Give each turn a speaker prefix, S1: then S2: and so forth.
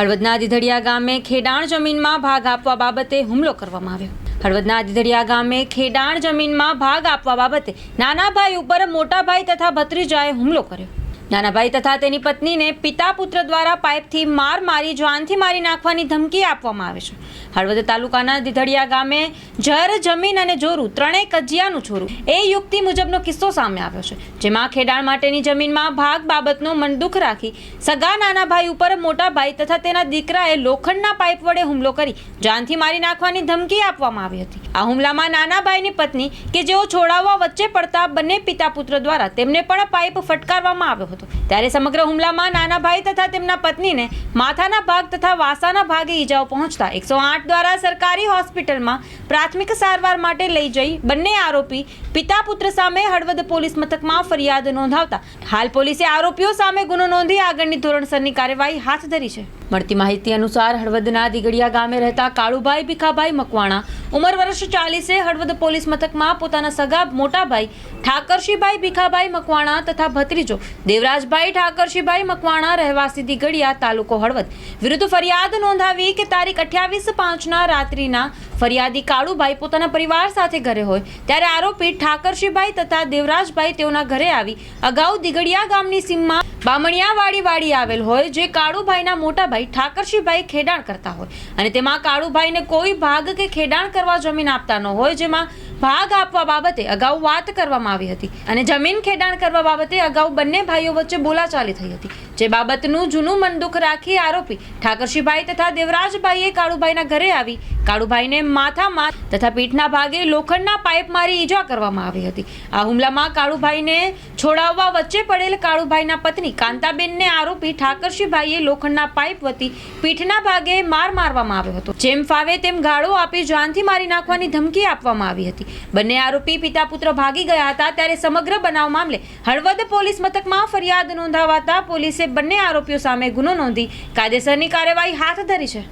S1: હળવદના દિધડિયા ગામે ખેડાણ જમીનમાં ભાગ આપવા બાબતે હુમલો કરવામાં આવ્યો. હળવદના દિધડિયા ગામે ખેડાણ જમીનમાં ભાગ આપવા બાબતે નાના ભાઈ ઉપર મોટા ભાઈ તથા ભત્રીજાએ હુમલો કર્યો. નાના ભાઈ તથા તેની પત્નીને પિતા પુત્ર દ્વારા પાઇપથી માર મારી જાનથી મારી નાખવાની ધમકી આપવામાં આવે છે. હળવદ તાલુકાના દિધડિયા ગામે જર, જમીન અને જોરું ત્રણેય કજિયાનું છોરું. એ યુક્તિ મુજબનો કિસ્સો સામે આવ્યો છે. જેમાં ખેડાણ માટેની જમીનમાં ભાગ બાબતનો મનદુખ રાખી સગા નાના ભાઈ ઉપર મોટા ભાઈ તથા તેના દીકરાએ લોખંડના પાઇપ વડે હુમલો કરી જાનથી મારી નાખવાની ધમકી આપવામાં આવી હતી. આ હુમલામાં નાના ભાઈની પત્ની કે જેઓ છોડાવવા વચ્ચે પડતા બંને પિતા પુત્ર દ્વારા તેમને પણ પાઇપ ફટકારવામાં આવ્યો હતો. ત્યારે સમગ્ર હુમલામાં નાના ભાઈ તથા તેમના પત્નીને માથાના ભાગ તથા વાસાના ભાગે ઈજાઓ પહોંચતા એકસો આઠ દ્વારા સરકારી હોસ્પિટલમાં પ્રાથમિક સારવાર માટે લઈ જઈ બંને આરોપી પિતા પુત્ર સામે હળવદ પોલીસ મથકમાં ફરિયાદ નોંધાવતા. હાલ પોલીસે આરોપીઓ સામે ગુનો નોંધી આગળની ધોરણસરની કાર્યવાહી હાથ ધરી છે. મળતી માહિતી અનુસાર હળવદના દિગડિયા ગામે રહેતા કાળુભાઈ, ભીખાભાઈ મકવાણા ઉંમર વર્ષ ચાલીસે. હળવદ પોલીસ મથકમાં પોતાના સગા મોટાભાઈ ઠાકરશીભાઈ, ભીખાભાઈ મકવાણા તથા ભત્રીજો દેવરાજભાઈ ઠાકરશીભાઈ મકવાણા રહેવાસી દિગડિયા, તાલુકો હળવદ. વિરુદ્ધ ફરિયાદ નોંધાવી કે તારીખ અઠ્યાવીસ પાંચના રાત્રિના ફરિયાદી કાળુભાઈ પોતાના પરિવાર સાથે ઘરે હોય. ત્યારે આરોપી ઠાકરશીભાઈ તથા દેવરાજભાઈ તેઓના ઘરે આવી. અગાઉ દિગડિયા ગામની સીમમાં બામણિયાવાડી વાડી આવેલ હોય, જે કાળુભાઈના મોટા ભાઈ ઠાકરશીભાઈ ખેડાણ કરતા હોય. અને તેમાં કાળુભાઈને કોઈ ભાગ કે ખેડાણ કરવા જમીન આપતા ન હોય, જેમાં ભાગ આપવા બાબતે અગાઉ વાત કરવામાં આવી હતી. અને જમીન ખેડાણ કરવા બાબતે અગાઉ બંને ભાઈઓ વચ્ચે બોલાચાલી થઈ હતી. જે બાબતનું જૂનું મનદુખ રાખી આરોપી ઠાકરશીભાઈ તથા દેવરાજભાઈએ કાળુભાઈના ઘરે આવી કાળુભાઈને માથામાં તથા પીઠના ભાગે લોખંડના પાઇપ મારી ઈજા કરવામાં આવી હતી. આ હુમલામાં કાળુભાઈને છોડાવવા વચ્ચે પડેલ કાળુભાઈના પત્ની કાંતાબેનને આરોપી ઠાકરશીભાઈએ લોખંડના પાઇપ વતી પીઠના ભાગે માર મારવામાં આવ્યો હતો. જેમ ફાવે તેમ ગાળો આપી જાનથી મારી નાખવાની ધમકી આપવામાં આવી હતી. બંને આરોપી પિતા પુત્ર ભાગી ગયા હતા ત્યારે સમગ્ર બનાવ મામલે હળવદ પોલીસ મથકમાં ફરિયાદ નોંધાવાતા પોલીસે બંને આરોપીઓ સામે ગુનો નોંધી કાયદેસરની કાર્યવાહી હાથ ધરી છે.